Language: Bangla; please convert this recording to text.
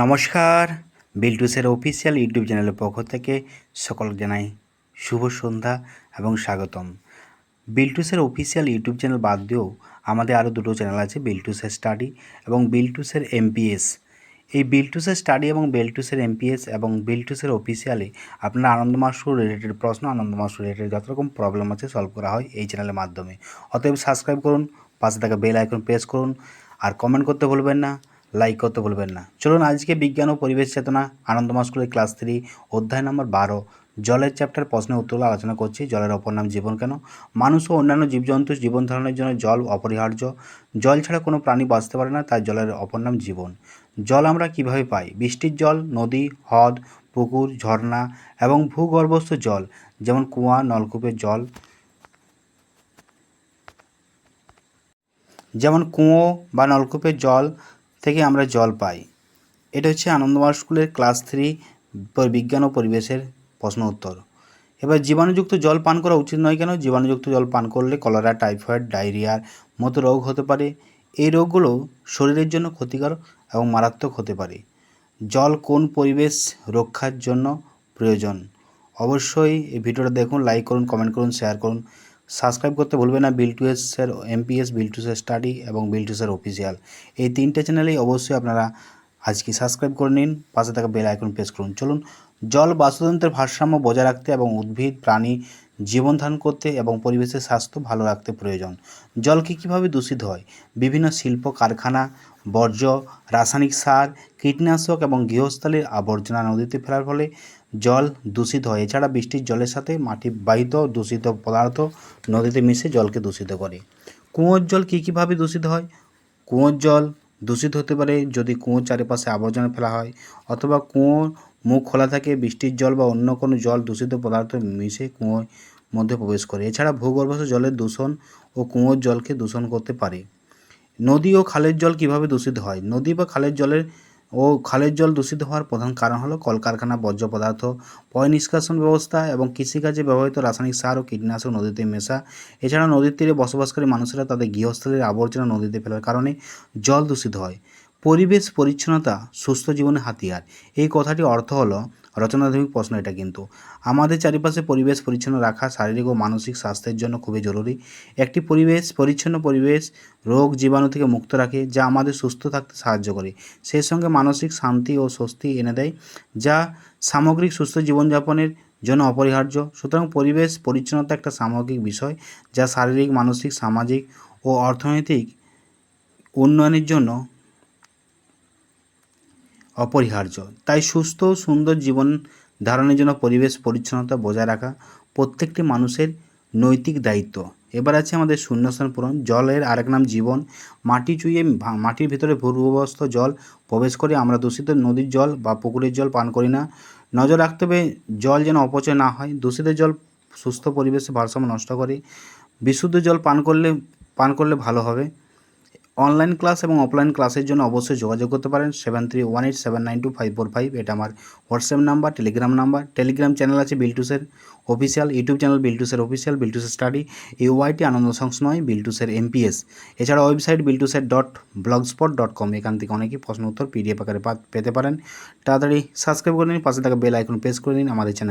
নমস্কার। বিল্টুসের অফিসিয়াল ইউটিউব চ্যানেলের পক্ষ থেকে সকল জানাই শুভ সন্ধ্যা এবং স্বাগতম। বিল্টুসের অফিসিয়াল ইউটিউব চ্যানেল বাদ দিয়েও আমাদের আরও দুটো চ্যানেল আছে বিল্টুসের স্টাডি এবং বিল্টুসের এমপিএস। এই বিল্টুসের স্টাডি এবং বিল্টুসের এমপিএস এবং বিল্টুসের অফিসিয়ালে আপনার আনন্দ মাসুর রিলেটেড প্রশ্ন আনন্দ মাসুর রিলেটেড যত রকম প্রবলেম আছে সলভ করা হয় এই চ্যানেলের মাধ্যমে। অতএব সাবস্ক্রাইব করুন, পাশে থাকা বেল আইকন প্রেস করুন আর কমেন্ট করতে ভুলবেন না। লাইক করতে ভুলবেন না। চলুন আজকে বিজ্ঞান ও পরিবেশ চেতনা আনন্দমা স্কুলের ক্লাস থ্রি অধ্যায় নম্বর বারো, জলের চ্যাপ্টার প্রশ্নের উত্তর আলোচনা করছি। জলের অপর নাম জীবন কেন? মানুষ ও অন্যান্য জীবজন্তু, জীবন ধারণের জন্য জল অপরিহার্য। জল ছাড়া কোনো প্রাণী বাঁচতে পারে না, তাই জলের অপর নাম জীবন। জল আমরা কীভাবে পাই? বৃষ্টির জল, নদী, হ্রদ, পুকুর, ঝর্ণা এবং ভূগর্ভস্থ জল, যেমন কুয়া, নলকূপের জল। যেমন কুয়ো বা নলকূপের জল থেকে আমরা জল পাই। এটা হচ্ছে আনন্দমার স্কুলের ক্লাস থ্রি বিজ্ঞান ও পরিবেশের প্রশ্ন উত্তর। এবার জীবাণুযুক্ত জল পান করা উচিত নয় কেন? জীবাণুযুক্ত জল পান করলে কলেরা, টাইফয়েড, ডায়রিয়ার মতো রোগ হতে পারে। এই রোগগুলো শরীরের জন্য ক্ষতিকর এবং মারাত্মক হতে পারে। জল কোন পরিবেশ রক্ষার জন্য প্রয়োজন? অবশ্যই এই ভিডিওটা দেখুন লাইক করুন কমেন্ট করুন শেয়ার করুন। সাবস্ক্রাইব করতে ভুলবে না বিলটুএসের এমপিএস বিলটুসের স্টাডি এবং বিলটুসের অফিসিয়াল। এই তিনটে চ্যানেলেই অবশ্যই আপনারা আজকে সাবস্ক্রাইব করে নিন, পাশে থাকা বেল আইকন প্রেস করুন। চলুন, জল বাস্তুতন্ত্রের ভারসাম্য বজায় রাখতে এবং উদ্ভিদ, প্রাণী জীবন ধারণ করতে এবং পরিবেশের স্বাস্থ্য ভালো রাখতে প্রয়োজন। জল কী কীভাবে দূষিত হয়? বিভিন্ন শিল্প, কারখানা, বর্জ্য, রাসায়নিক সার, কীটনাশক এবং গৃহস্থলীর আবর্জনা নদীতে ফেলার ফলে জল দূষিত হয়। এছাড়া বৃষ্টির জলের সাথে মাটি বাহিত দূষিত পদার্থ নদীতে মিশে জলকে দূষিত করে। কুয়োর জল কী কীভাবে দূষিত হয়? কুয়োর জল দূষিত হতে পারে যদি কুয়োর চারিপাশে আবর্জনা ফেলা হয় অথবা কুয়োর মুখ খোলা থাকে, বৃষ্টির জল বা অন্য কোনো জল দূষিত পদার্থ মিশে কুয়োর মধ্যে প্রবেশ করে। এছাড়া ভূগর্ভস্থ জলের দূষণ ও কুয়োর জলকে দূষণ করতে পারে। নদী ও খালের জল কীভাবে দূষিত হয়? নদী বা খালের জলের ও খালের জল দূষিত হওয়ার প্রধান কারণ হলো কলকারখানা, বর্জ্য পদার্থ, পয় নিষ্কাশন ব্যবস্থা এবং কৃষিকাজে ব্যবহৃত রাসায়নিক সার ও কীটনাশক নদীতে মেশা। এছাড়া নদীর তীরে বসবাসকারী মানুষেরা তাদের গৃহস্থলীর আবর্জনা নদীতে ফেলার কারণে জল দূষিত হয়। পরিবেশ পরিচ্ছন্নতা সুস্থ জীবনের হাতিয়ার। এই কথাটি অর্থ হলো রচনাধর্মিক প্রশ্ন এটা কিন্তু। আমাদের চারিপাশে পরিবেশ পরিচ্ছন্ন রাখা শারীরিক ও মানসিক স্বাস্থ্যের জন্য খুবই জরুরি। একটি পরিবেশ, পরিচ্ছন্ন পরিবেশ রোগ জীবাণু থেকে মুক্ত রাখে, যা আমাদের সুস্থ থাকতে সাহায্য করে। সেই সঙ্গে মানসিক শান্তি ও স্বস্তি এনে দেয়, যা সামগ্রিক সুস্থ জীবনযাপনের জন্য অপরিহার্য। সুতরাং পরিবেশ পরিচ্ছন্নতা একটা সামগ্রিক বিষয়, যা শারীরিক, মানসিক, সামাজিক ও অর্থনৈতিক উন্নয়নের জন্য অপরিহার্য। তাই সুস্থ ও সুন্দর জীবন ধারণের জন্য পরিবেশ পরিচ্ছন্নতা বজায় রাখা প্রত্যেকটি মানুষের নৈতিক দায়িত্ব। এবার আছে আমাদের শূন্যস্থান পূরণ। জলের আরেক নাম জীবন। মাটি চুইয়ে মাটির ভিতরে ভূগর্ভস্থ জল প্রবেশ করে। আমরা দূষিত নদীর জল বা পুকুরের জল পান করি না। নজর রাখতে হবে জল যেন অপচয় না হয়। দূষিত জল সুস্থ পরিবেশে ভারসাম্য নষ্ট করে। বিশুদ্ধ জল পান করলে পান করলে ভালো হবে। অনলাইন ক্লাস এবং অফলাইন ক্লাসের জন্য অবশ্যই যোগাযোগ করতে পারেন seven three one eight seven nine two five four five এটা আমার WhatsApp number Telegram number Telegram channel আছে বিলটুসের অফিসিয়াল ইউটিউব চ্যানেল বিলটুসের অফিসিয়াল বিলটুসের স্টাডি ইউআইটি আনন্দ সংস্নয় বিলটুসের এমপিএস এছাড়া ওয়েবসাইট বিলটুসের dot blogspot dot com এখান থেকে অনেকেই প্রশ্ন উত্তর পিডিএফ আকারে পেতে পারেন। তাড়াতাড়ি সাবস্ক্রাইব করে নিন, পাশে থাকা বেল আইকন প্রেস করে নিন, আমাদের চ্যানেল